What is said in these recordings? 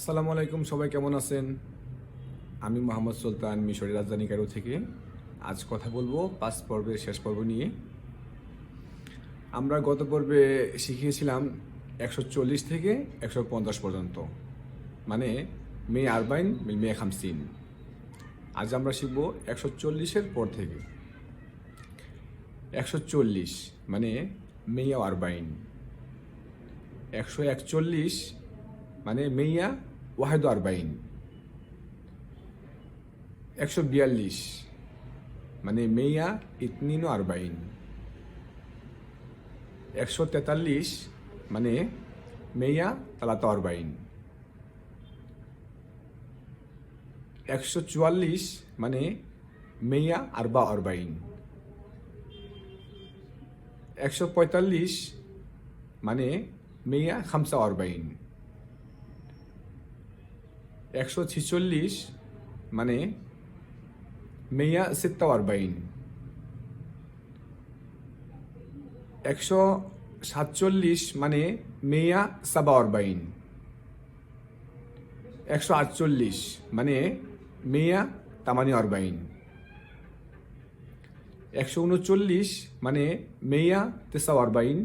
আসসালামু আলাইকুম, সবাই কেমন আছেন? আমি মোহাম্মদ সুলতান মিশরের রাজধানী কারও থেকে। আজ কথা বলব পাঁচ পর্বের শেষ পর্ব নিয়ে। আমরা গত পর্বে শিখিয়েছিলাম একশো চল্লিশ থেকে একশো পঞ্চাশ পর্যন্ত মানে মে আরবাইন মে খামসিন। আজ আমরা শিখব একশো চল্লিশের পর থেকে। একশো চল্লিশ মানে মেয়া আরবাইন। একশো একচল্লিশ মানে মেয়া ওয়াহেদ আরবাইন। একশো বিয়াল্লিশ। মানে মেয়া ইতনিন আরবাইন। একশো তেতাল্লিশ। মানে মেয়া তালাতা আরবাইন। একশো চুয়াল্লিশ। মানে মেয়া আরবা আরবাইন। একশো পঁয়তাল্লিশ। মানে মেয়া খামসা আরবাইন। একশো ছিচল্লিশ মানে মেয়া সিত্তা আরবাইন একশো সাতচল্লিশ মানে মেয়া সাবা আরবাইন একশো আটচল্লিশ মানে মেয়া তামানি আরবাইন একশো উনচল্লিশ মানে মেয়া তেসা আরবাইন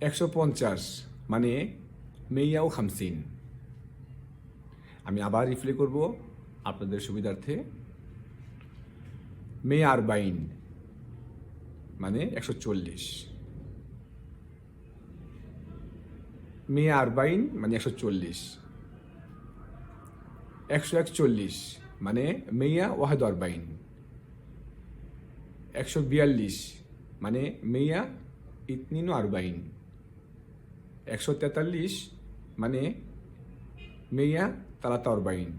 একশো পঞ্চাশ মানে মেয়াও খামসিন। আমি আবার রিপ্লে করব আপনাদের সুবিধার্থে। মে আরবাইন মানে একশো চল্লিশ। মে আরবাইন মানে একশো চল্লিশ। একশো একচল্লিশ মানে মেয়া ওয়াহেদ আরবাইন। একশো বিয়াল্লিশ মানে মেয়া ইতনিন আরবাইন। একশো তেতাল্লিশ মানে মেয়া তালাতা আরবাইন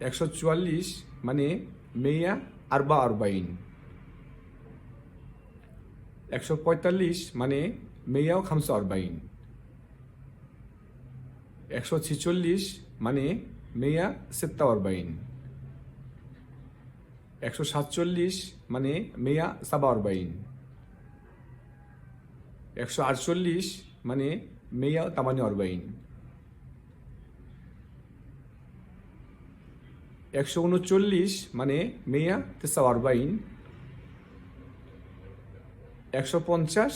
একশো চুয়াল্লিশ মানে মেয়া আরবা আরবাইন। একশো পঁয়তাল্লিশ মানে মেয়াও খামসা আরবাইন। একশো ছিচল্লিশ মানে মেয়া সেত্তা আরবাইন। একশো সাতচল্লিশ মানে মেয়া সাবা আরবাইন। একশো আটচল্লিশ মানে মেয়া তামানি আরবাইন একশো উনচল্লিশ মানে মেয়া তেসা আরবাইন একশো পঞ্চাশ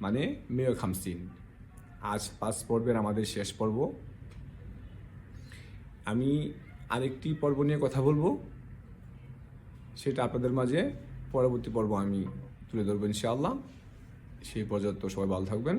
মানে মেয় খামসিন। আজ পাঁচ পর্বের আমাদের শেষ পর্ব। আমি আরেকটি পর্ব নিয়ে কথা বলব। সেটা আপনাদের মাঝে পরবর্তী পর্ব আমি তুলে ধরবো ইনশাআল্লাহ। সেই পর্যন্ত সবাই ভালো থাকবেন।